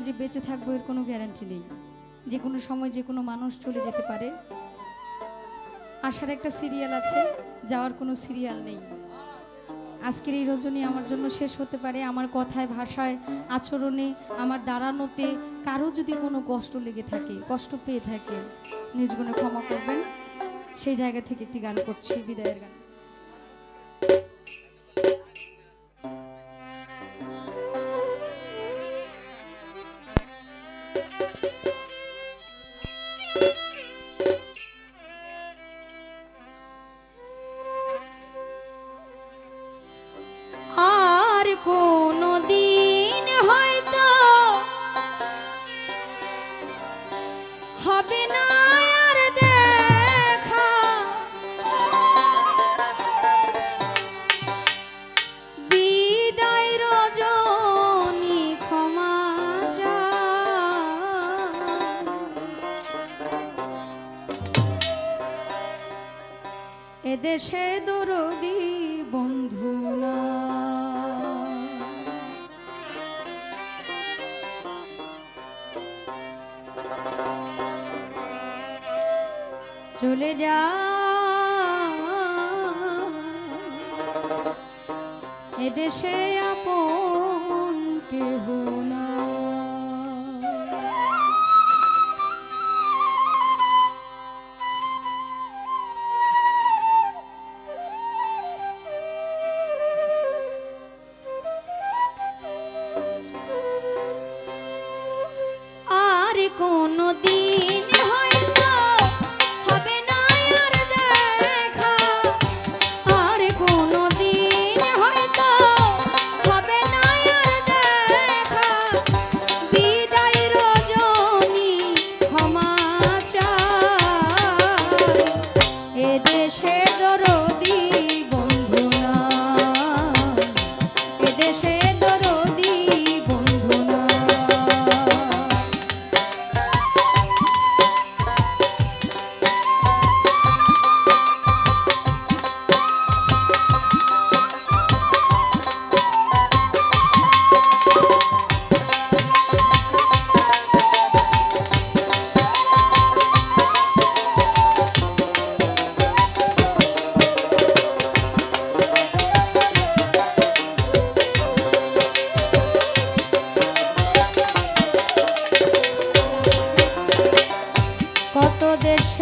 যে বেঁচে থাকব এর কোনো গ্যারান্টি নেই। যে কোনো সময় যে কোনো মানুষ চলে যেতে পারে। আসার একটা সিরিয়াল আছে, যাওয়ার কোনো সিরিয়াল নেই। আজকের এই রজনী আমার জন্য শেষ হতে পারে। আমার কথায়, ভাষায়, আচরণে, আমার দাঁড়ানোতে কারও যদি কোনো কষ্ট লেগে থাকে, কষ্ট পেয়ে থাকে, নিজ গুণে ক্ষমা করবেন। সেই জায়গা থেকে একটি গান করছি, বিদায়ের গান। এদেশে দরদি বন্ধু না। চলে যা। এদেশে আপন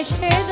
I hair.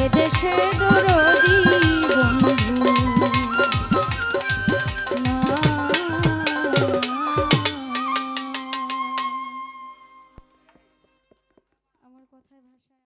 que te chegou.